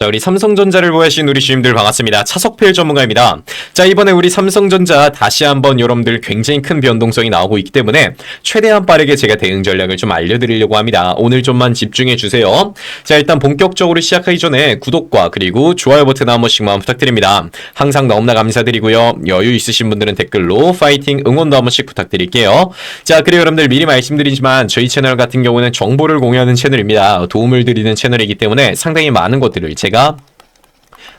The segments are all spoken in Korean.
자, 우리 삼성전자를 보여주신 우리 주님들 반갑습니다. 차석필 전문가입니다. 자, 이번에 우리 삼성전자 다시 한번 여러분들 굉장히 큰 변동성이 나오고 있기 때문에 최대한 빠르게 제가 대응 전략을 좀 알려드리려고 합니다. 오늘 좀만 집중해 주세요. 자, 일단 본격적으로 시작하기 전에 구독과 그리고 좋아요 버튼 한 번씩만 부탁드립니다. 항상 너무나 감사드리고요. 여유 있으신 분들은 댓글로 파이팅 응원도 한 번씩 부탁드릴게요. 자, 그리고 여러분들 미리 말씀드리지만 저희 채널 같은 경우는 정보를 공유하는 채널입니다. 도움을 드리는 채널이기 때문에 상당히 많은 것들을 제가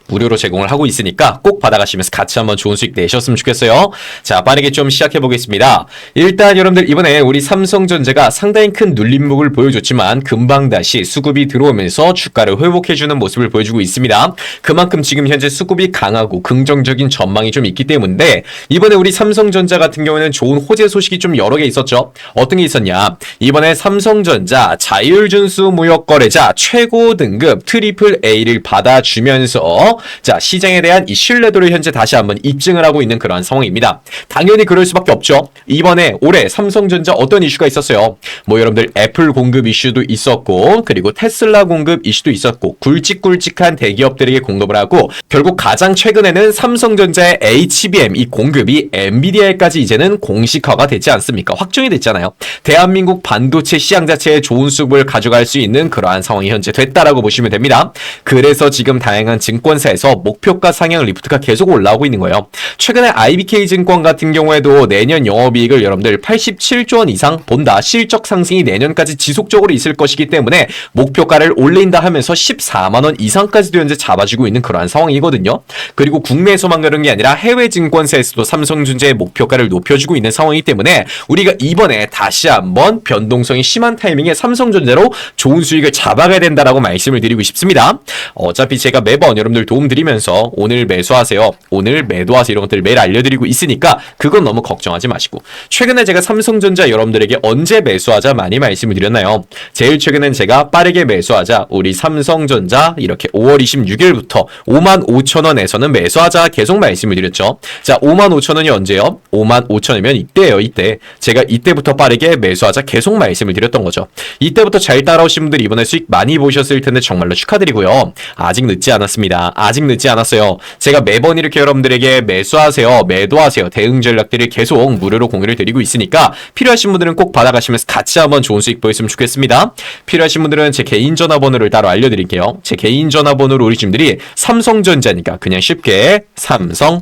무료로 제공을 하고 있으니까 꼭 받아가시면서 같이 한번 좋은 수익 내셨으면 좋겠어요. 자, 빠르게 좀 시작해 보겠습니다. 일단 여러분들 이번에 우리 삼성전자가 상당히 큰 눌림목을 보여줬지만 금방 다시 수급이 들어오면서 주가를 회복해주는 모습을 보여주고 있습니다. 그만큼 지금 현재 수급이 강하고 긍정적인 전망이 좀 있기 때문에 이번에 우리 삼성전자 같은 경우에는 좋은 호재 소식이 좀 여러 개 있었죠. 어떤 게 있었냐? 이번에 삼성전자 자율준수 무역거래자 최고 등급 트리플 A를 받아주면서 자 시장에 대한 이 신뢰도를 현재 다시 한번 입증을 하고 있는 그러한 상황입니다. 당연히 그럴 수밖에 없죠. 이번에 올해 삼성전자 어떤 이슈가 있었어요? 뭐 여러분들 애플 공급 이슈도 있었고 그리고 테슬라 공급 이슈도 있었고 굵직굵직한 대기업들에게 공급을 하고 결국 가장 최근에는 삼성전자의 HBM 이 공급이 엔비디아에까지 이제는 공식화가 되지 않습니까? 확정이 됐잖아요. 대한민국 반도체 시장 자체에 좋은 수급을 가져갈 수 있는 그러한 상황이 현재 됐다라고 보시면 됩니다. 그래서 지금 다양한 증권 사에서 목표가 상향 리프트가 계속 올라오고 있는 거예요. 최근에 IBK 증권 같은 경우에도 내년 영업이익을 여러분들 87조 원 이상 본다. 실적 상승이 내년까지 지속적으로 있을 것이기 때문에 목표가를 올린다 하면서 14만 원 이상까지도 현재 잡아주고 있는 그러한 상황이거든요. 그리고 국내에서만 그런 게 아니라 해외 증권사에서도 삼성전자의 목표가를 높여주고 있는 상황이기 때문에 우리가 이번에 다시 한번 변동성이 심한 타이밍에 삼성전자로 좋은 수익을 잡아가야 된다라고 말씀을 드리고 싶습니다. 어차피 제가 매번 여러분들 도움 드리면서 오늘 매수하세요. 오늘 매도하세요. 이런 것들 매일 알려드리고 있으니까 그건 너무 걱정하지 마시고 최근에 제가 삼성전자 여러분들에게 언제 매수하자 많이 말씀을 드렸나요? 제일 최근엔 제가 빠르게 매수하자 우리 삼성전자 이렇게 5월 26일부터 5만 5천 원에서는 매수하자 계속 말씀을 드렸죠. 자 5만 5천 원이 언제요? 5만 5천이면 이때예요 이때 제가 이때부터 빠르게 매수하자 계속 말씀을 드렸던 거죠. 이때부터 잘 따라오신 분들 이번에 수익 많이 보셨을 텐데 정말로 축하드리고요. 아직 늦지 않았습니다. 아직 늦지 않았어요. 제가 매번 이렇게 여러분들에게 매수하세요, 매도하세요 대응 전략들을 계속 무료로 공유를 드리고 있으니까 필요하신 분들은 꼭 받아가시면서 같이 한번 좋은 수익 보였으면 좋겠습니다. 필요하신 분들은 제 개인 전화번호를 따로 알려드릴게요. 제 개인 전화번호로 우리 팀들이 삼성전자니까 그냥 쉽게 삼성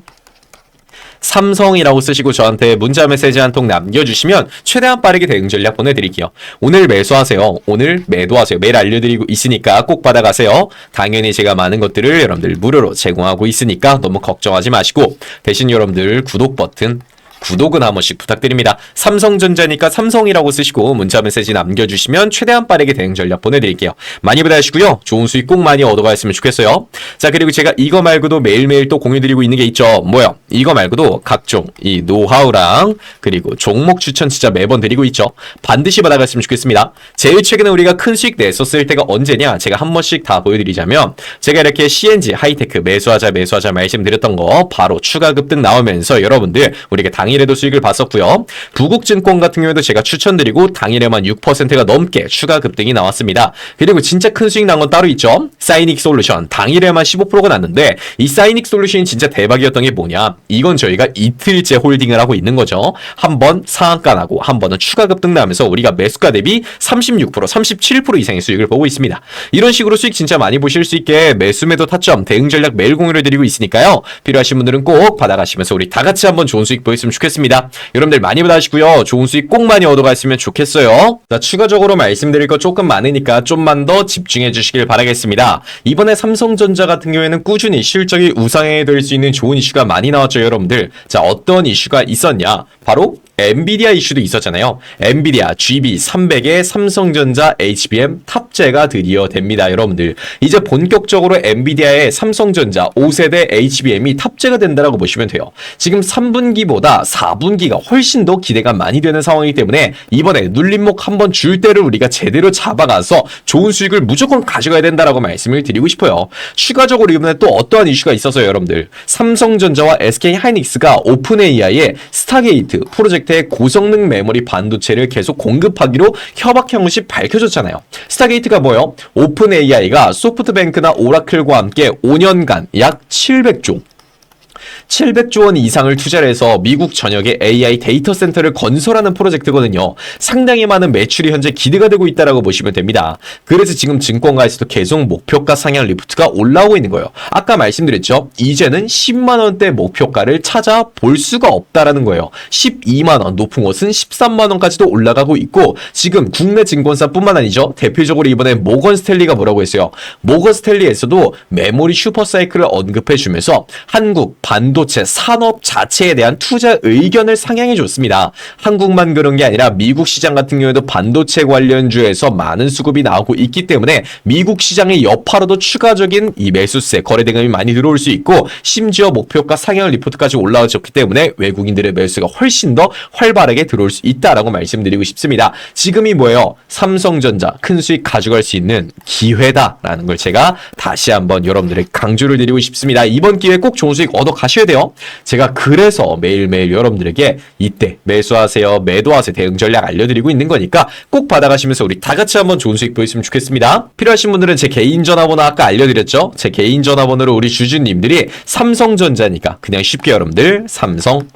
삼성이라고 쓰시고 저한테 문자 메시지 한 통 남겨주시면 최대한 빠르게 대응 전략 보내드릴게요. 오늘 매수하세요. 오늘 매도하세요. 매일 알려드리고 있으니까 꼭 받아가세요. 당연히 제가 많은 것들을 여러분들 무료로 제공하고 있으니까 너무 걱정하지 마시고 대신 여러분들 구독 버튼 구독은 한 번씩 부탁드립니다. 삼성전자니까 삼성이라고 쓰시고 문자 메시지 남겨주시면 최대한 빠르게 대응 전략 보내드릴게요. 많이 받아주시고요. 좋은 수익 꼭 많이 얻어가셨으면 좋겠어요. 자 그리고 제가 이거 말고도 매일매일 또 공유드리고 있는 게 있죠. 뭐요? 이거 말고도 각종 이 노하우랑 그리고 종목 추천 진짜 매번 드리고 있죠. 반드시 받아갔으면 좋겠습니다. 제일 최근에 우리가 큰 수익 냈었을 때가 언제냐? 제가 한 번씩 다 보여드리자면 제가 이렇게 CNG 하이테크 매수하자 매수하자 말씀드렸던 거 바로 추가 급등 나오면서 여러분들 우리가 당일 에도 수익을 봤었고요. 부국증권 같은 경우에도 제가 추천드리고 당일에만 6%가 넘게 추가 급등이 나왔습니다. 그리고 진짜 큰 수익 난 건 따로 있죠. 사이닉 솔루션 당일에만 15%가 났는데 이 사이닉 솔루션이 진짜 대박이었던 게 뭐냐? 이건 저희가 이틀째 홀딩을 하고 있는 거죠. 한 번 상한가 나고 한 번은 추가 급등 나면서 우리가 매수가 대비 36% 37% 이상의 수익을 보고 있습니다. 이런 식으로 수익 진짜 많이 보실 수 있게 매수 매도 타점 대응 전략 매일 공유를 드리고 있으니까요. 필요하신 분들은 꼭 받아가시면서 우리 다 같이 한번 좋은 수익 보였으면 좋겠습니다. 여러분들 많이 받아주시고요. 좋은 수익 꼭 많이 얻어갔으면 좋겠어요. 자, 추가적으로 말씀드릴 거 조금 많으니까 좀만 더 집중해 주시길 바라겠습니다. 이번에 삼성전자 같은 경우에는 꾸준히 실적이 우상향이 될 수 있는 좋은 이슈가 많이 나왔죠, 여러분들. 자, 어떤 이슈가 있었냐? 바로 엔비디아 이슈도 있었잖아요. 엔비디아 GB300에 삼성전자 HBM 탑재가 드디어 됩니다, 여러분들. 이제 본격적으로 엔비디아의 삼성전자 5세대 HBM이 탑재가 된다라고 보시면 돼요. 지금 3분기보다 4분기가 훨씬 더 기대가 많이 되는 상황이기 때문에 이번에 눌림목 한번 줄 때를 우리가 제대로 잡아가서 좋은 수익을 무조건 가져가야 된다라고 말씀을 드리고 싶어요. 추가적으로 이번에 또 어떠한 이슈가 있어서요, 여러분들. 삼성전자와 SK 하이닉스가 오픈 AI의 스타게이트 프로젝트 에 스타게이트의 고성능 메모리 반도체를 계속 공급하기로 협약 형식이 밝혀졌잖아요. 스타게이트가 뭐요? 오픈 AI가 소프트뱅크나 오라클과 함께 5년간 약 700조 700조 원 이상을 투자를 해서 미국 전역에 AI 데이터 센터를 건설하는 프로젝트거든요. 상당히 많은 매출이 현재 기대가 되고 있다라고 보시면 됩니다. 그래서 지금 증권가에서도 계속 목표가 상향 리프트가 올라오고 있는 거예요. 아까 말씀드렸죠. 이제는 10만 원대 목표가를 찾아볼 수가 없다라는 거예요. 12만 원, 높은 곳은 13만 원까지도 올라가고 있고 지금 국내 증권사뿐만 아니죠. 대표적으로 이번에 모건 스탠리가 뭐라고 했어요. 모건 스탠리에서도 메모리 슈퍼사이클을 언급해 주면서 한국 반도 체 산업 자체에 대한 투자 의견을 상향해 줬습니다. 한국만 그런 게 아니라 미국 시장 같은 경우에도 반도체 관련주에서 많은 수급이 나오고 있기 때문에 미국 시장의 여파로도 추가적인 이 매수세 거래 대금이 많이 들어올 수 있고 심지어 목표가 상향 리포트까지 올라왔기 때문에 외국인들의 매수가 훨씬 더 활발하게 들어올 수 있다라고 말씀드리고 싶습니다. 지금이 뭐예요? 삼성전자 큰 수익 가져갈 수 있는 기회다라는 걸 제가 다시 한번 여러분들에게 강조를 드리고 싶습니다. 이번 기회에 꼭 좋은 수익 얻어 가셔야 돼요. 제가 그래서 매일매일 여러분들에게 이때 매수하세요, 매도하세요 대응 전략 알려드리고 있는 거니까 꼭 받아가시면서 우리 다 같이 한번 좋은 수익 보였으면 좋겠습니다. 필요하신 분들은 제 개인 전화번호 아까 알려드렸죠? 제 개인 전화번호로 우리 주주님들이 삼성전자니까 그냥 쉽게 여러분들 삼성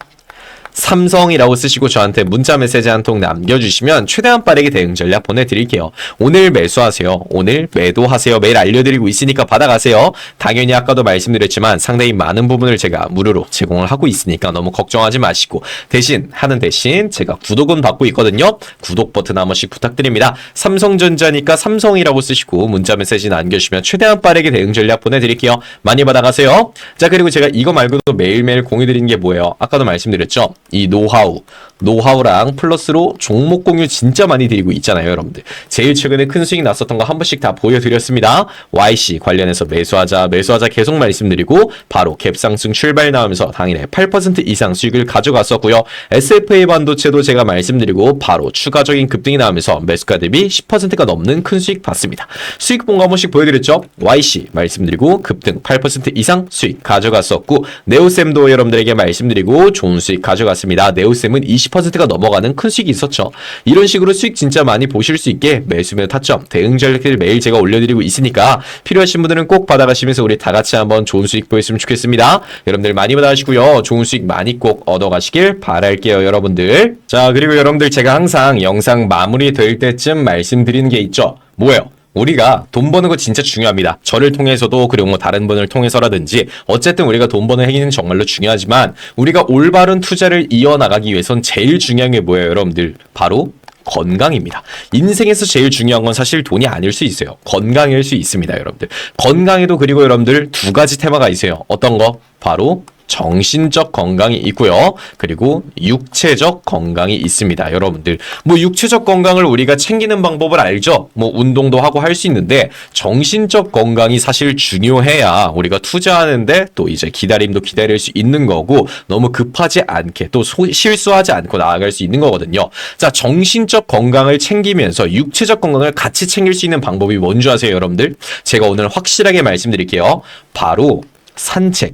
삼성이라고 쓰시고 저한테 문자 메시지 한 통 남겨주시면 최대한 빠르게 대응 전략 보내드릴게요. 오늘 매수하세요. 오늘 매도하세요. 매일 알려드리고 있으니까 받아가세요. 당연히 아까도 말씀드렸지만 상당히 많은 부분을 제가 무료로 제공을 하고 있으니까 너무 걱정하지 마시고 대신 하는 대신 제가 구독은 받고 있거든요. 구독 버튼 한 번씩 부탁드립니다. 삼성전자니까 삼성이라고 쓰시고 문자 메시지 남겨주시면 최대한 빠르게 대응 전략 보내드릴게요. 많이 받아가세요. 자 그리고 제가 이거 말고도 매일매일 공유드리는 게 뭐예요? 아까도 말씀드렸죠. 이 노하우, 노하우랑 플러스로 종목 공유 진짜 많이 드리고 있잖아요, 여러분들. 제일 최근에 큰 수익 났었던 거 한 번씩 다 보여드렸습니다. YC 관련해서 매수하자, 매수하자 계속 말씀드리고 바로 갭상승 출발 나오면서 당일에 8% 이상 수익을 가져갔었고요. SFA 반도체도 제가 말씀드리고 바로 추가적인 급등이 나오면서 매수가 대비 10%가 넘는 큰 수익 봤습니다. 수익 본거 한 번씩 보여드렸죠? YC 말씀드리고 급등 8% 이상 수익 가져갔었고 네오쌤도 여러분들에게 말씀드리고 좋은 수익 가져갔습니다. 네오쌤은 20%가 넘어가는 큰 수익이 있었죠. 이런 식으로 수익 진짜 많이 보실 수 있게 매수매도 타점, 대응 전략들 매일 제가 올려드리고 있으니까 필요하신 분들은 꼭 받아가시면서 우리 다 같이 한번 좋은 수익 보였으면 좋겠습니다. 여러분들 많이 받아가시고요. 좋은 수익 많이 꼭 얻어가시길 바랄게요, 여러분들. 자, 그리고 여러분들 제가 항상 영상 마무리 될 때쯤 말씀드리는 게 있죠. 뭐예요? 우리가 돈 버는 거 진짜 중요합니다. 저를 통해서도 그리고 뭐 다른 분을 통해서라든지 어쨌든 우리가 돈 버는 행위는 정말로 중요하지만 우리가 올바른 투자를 이어나가기 위해선 제일 중요한 게 뭐예요, 여러분들? 바로 건강입니다. 인생에서 제일 중요한 건 사실 돈이 아닐 수 있어요. 건강일 수 있습니다, 여러분들. 건강에도 그리고 여러분들 두 가지 테마가 있어요. 어떤 거? 바로 정신적 건강이 있고요. 그리고 육체적 건강이 있습니다. 여러분들. 뭐 육체적 건강을 우리가 챙기는 방법을 알죠? 뭐 운동도 하고 할 수 있는데 정신적 건강이 사실 중요해야 우리가 투자하는데 또 이제 기다림도 기다릴 수 있는 거고 너무 급하지 않게 또 소, 실수하지 않고 나아갈 수 있는 거거든요. 자, 정신적 건강을 챙기면서 육체적 건강을 같이 챙길 수 있는 방법이 뭔지 아세요, 여러분들? 제가 오늘 확실하게 말씀드릴게요. 바로 산책.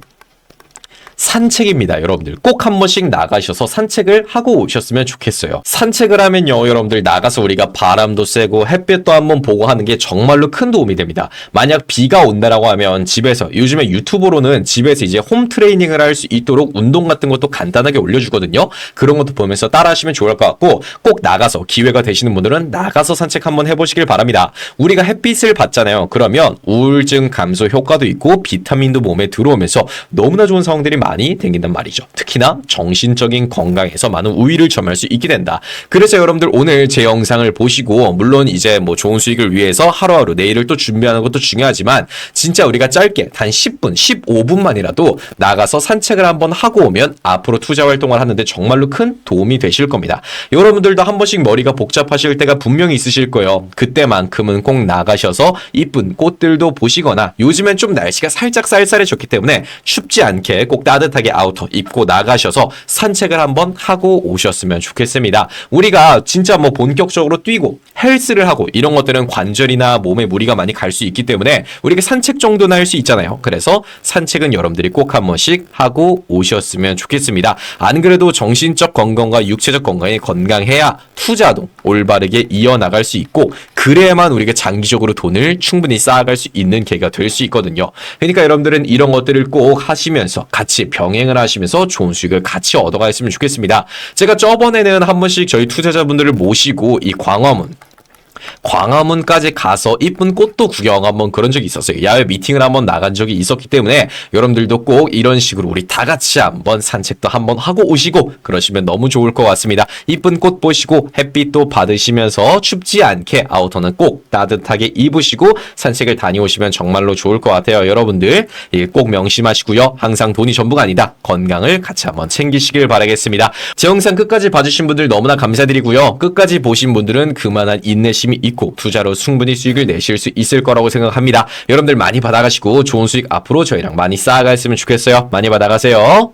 산책입니다, 여러분들. 꼭 한 번씩 나가셔서 산책을 하고 오셨으면 좋겠어요. 산책을 하면요, 여러분들 나가서 우리가 바람도 쐬고 햇빛도 한번 보고 하는 게 정말로 큰 도움이 됩니다. 만약 비가 온다라고 하면 집에서 요즘에 유튜브로는 집에서 이제 홈 트레이닝을 할 수 있도록 운동 같은 것도 간단하게 올려주거든요. 그런 것도 보면서 따라하시면 좋을 것 같고 꼭 나가서 기회가 되시는 분들은 나가서 산책 한번 해보시길 바랍니다. 우리가 햇빛을 받잖아요. 그러면 우울증 감소 효과도 있고 비타민도 몸에 들어오면서 너무나 좋은 상황들이 많이 생긴단 말이죠. 특히나 정신적인 건강에서 많은 우위를 점할 수 있게 된다. 그래서 여러분들 오늘 제 영상을 보시고 물론 이제 뭐 좋은 수익을 위해서 하루하루 내일을 또 준비하는 것도 중요하지만 진짜 우리가 짧게 단 10분, 15분만이라도 나가서 산책을 한번 하고 오면 앞으로 투자 활동을 하는데 정말로 큰 도움이 되실 겁니다. 여러분들도 한 번씩 머리가 복잡하실 때가 분명히 있으실 거예요. 그때만큼은 꼭 나가셔서 이쁜 꽃들도 보시거나 요즘엔 좀 날씨가 살짝 쌀쌀해졌기 때문에 춥지 않게 꼭 따. 따뜻하게 아우터 입고 나가셔서 산책을 한번 하고 오셨으면 좋겠습니다. 우리가 진짜 뭐 본격적으로 뛰고 헬스를 하고 이런 것들은 관절이나 몸에 무리가 많이 갈 수 있기 때문에 우리가 산책 정도는 할수 있잖아요. 그래서 산책은 여러분들이 꼭 한 번씩 하고 오셨으면 좋겠습니다. 안 그래도 정신적 건강과 육체적 건강이 건강해야 투자도 올바르게 이어나갈 수 있고 그래야만 우리가 장기적으로 돈을 충분히 쌓아갈 수 있는 계기가 될 수 있거든요. 그러니까 여러분들은 이런 것들을 꼭 하시면서 같이 병행을 하시면서 좋은 수익을 같이 얻어가셨으면 좋겠습니다. 제가 저번에는 한 번씩 저희 투자자분들을 모시고 이 광화문 광화문까지 가서 이쁜 꽃도 구경 한번 그런 적이 있었어요. 야외 미팅을 한번 나간 적이 있었기 때문에 여러분들도 꼭 이런 식으로 우리 다 같이 한번 산책도 한번 하고 오시고 그러시면 너무 좋을 것 같습니다. 이쁜 꽃 보시고 햇빛도 받으시면서 춥지 않게 아우터는 꼭 따뜻하게 입으시고 산책을 다녀오시면 정말로 좋을 것 같아요. 여러분들 예, 꼭 명심하시고요. 항상 돈이 전부가 아니다. 건강을 같이 한번 챙기시길 바라겠습니다. 제 영상 끝까지 봐주신 분들 너무나 감사드리고요. 끝까지 보신 분들은 그만한 인내 심이 있고 투자로 충분히 수익을 내실 수 있을 거라고 생각합니다. 여러분들 많이 받아가시고 좋은 수익 앞으로 저희랑 많이 쌓아갔으면 좋겠어요. 많이 받아가세요.